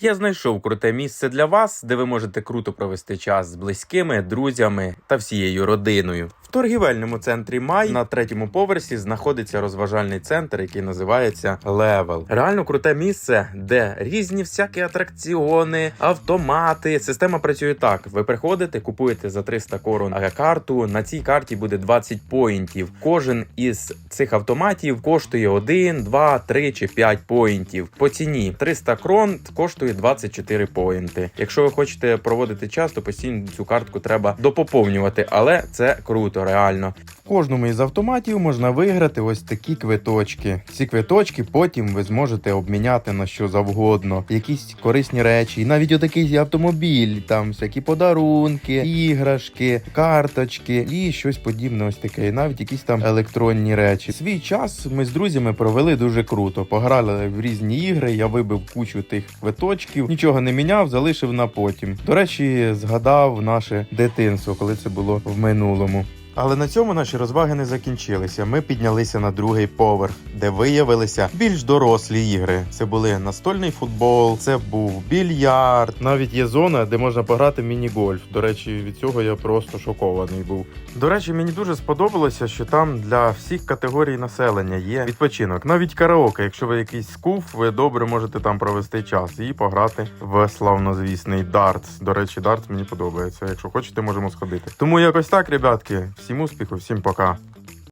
Я знайшов круте місце для вас, де ви можете круто провести час з близькими, друзями та всією родиною. Торгівельному центрі Май на третьому поверсі знаходиться розважальний центр, який називається Левел. Реально круте місце, де різні всякі атракціони, автомати. Система працює так: ви приходите, купуєте за 300 корон карту. На цій карті буде 20 поінтів. Кожен із цих автоматів коштує 1, 2, 3 чи 5 поінтів. По ціні 300 крон коштує 24 поінти. Якщо ви хочете проводити час, то постійно цю картку треба допоповнювати, але це круто, реально. В кожному із автоматів можна виграти ось такі квиточки. Ці квиточки потім ви зможете обміняти на що завгодно, якісь корисні речі, і навіть отакий автомобіль, там всякі подарунки, іграшки, карточки і щось подібне. Ось таке, і навіть якісь там електронні речі. Свій час ми з друзями провели дуже круто. Пограли в різні ігри. Я вибив кучу тих квиточків, нічого не міняв, залишив на потім. До речі, згадав наше дитинство, коли це було в минулому. Але на цьому наші розваги не закінчилися. Ми піднялися на другий поверх, де виявилися більш дорослі ігри. Це були настольний футбол, це був більярд. Навіть є зона, де можна пограти міні-гольф. До речі, від цього я просто шокований був. До речі, мені дуже сподобалося, що там для всіх категорій населення є відпочинок. Навіть караоке, якщо ви якийсь скуф, ви добре можете там провести час і пограти в славнозвісний дартс. До речі, дартс мені подобається. Якщо хочете, можемо сходити. Тому якось так, ребятки. Всім успіху, всім пока.